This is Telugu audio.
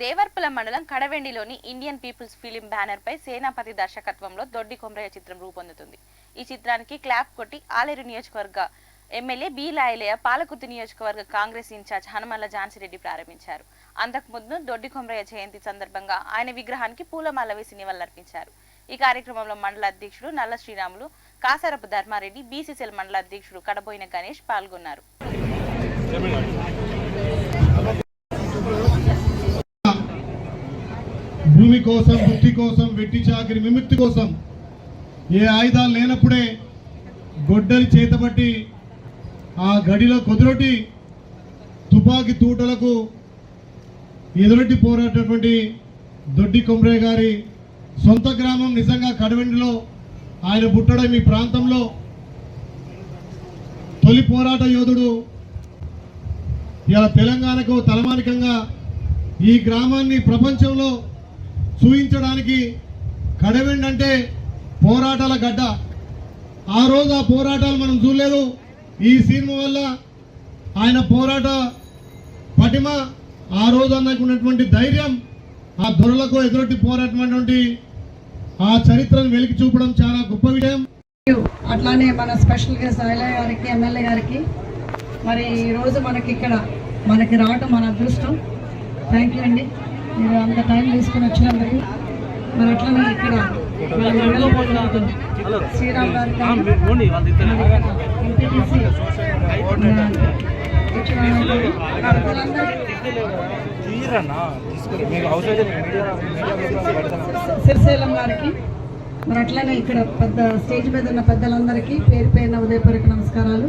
దేవర్పుల మండలం కడవెండిలోని ఇండియన్ పీపుల్స్ ఫిలిం బ్యానర్ పై సేనాపతి దర్శకత్వంలో దొడ్డి కొమరయ్య చిత్రం రూపొందుతుంది. ఈ చిత్రానికి క్లాప్ కొట్టి ఆలేరు నియోజకవర్గ ఎమ్మెల్యే బి లాయలయ్య పాలకుర్తి నియోజకవర్గ కాంగ్రెస్ ఇన్ఛార్జ్ హనుమల్ల ఝాన్సీరెడ్డి ప్రారంభించారు. అంతకుముందు దొడ్డి కొమరయ్య జయంతి సందర్భంగా ఆయన విగ్రహానికి పూలమాల వేసి నివాళులర్పించారు. ఈ కార్యక్రమంలో మండల అధ్యక్షుడు నల్ల శ్రీరాములు కాసారపు ధర్మారెడ్డి బీసీసీఎల్ మండల అధ్యక్షుడు కడబోయిన గణేష్ పాల్గొన్నారు. భూమి కోసం వృత్తి కోసం వెట్టి చాకిరి విముక్తి కోసం ఏ ఆయుధాలు లేనప్పుడే గొడ్డలి చేతబట్టి ఆ గడిలో కుదురొట్టి తుపాకీ తూటలకు ఎదురొట్టి పోరాటటువంటి దొడ్డి కొమరయ్య గారి సొంత గ్రామం నిజంగా కడవెండిలో ఆయన పుట్టడం ఈ ప్రాంతంలో తొలి పోరాట యోధుడు ఇలా తెలంగాణకు తలమానికంగా ఈ గ్రామాన్ని ప్రపంచంలో చూయించడానికి కడవెండి అంటే పోరాటాల గడ్డ. ఆ రోజు ఆ పోరాటాలు మనం చూడలేదు. ఈ సినిమా వల్ల ఆయన పోరాట పటిమ ఆ రోజు అన్నకున్నటువంటి ధైర్యం ఆ దొరలకు ఎదురొట్టి పోరాటమైనటువంటి ఆ చరిత్రను వెలికి చూపడం చాలా గొప్ప విషయం అట్లానే మన స్పెషల్ గెస్ట్ ఐలయ్య గారికి ఎమ్మెల్యే గారికి మరి ఈరోజు మనకి ఇక్కడ మనకి రావటం మన అదృష్టం. థ్యాంక్ యూ అండి. మీరు అంత టైం తీసుకుని వచ్చినందుకు మరి అట్లనే ఇక్కడ మన మండల ప్రజలకు శ్రీరామ్ గారు ఎంపీటీసీ, సిరిశైలం గారికి మరి అట్లనే ఇక్కడ పెద్ద స్టేజ్ మీద ఉన్న పెద్దలందరికీ పేరు పేరున ఉదయపూర్వక నమస్కారాలు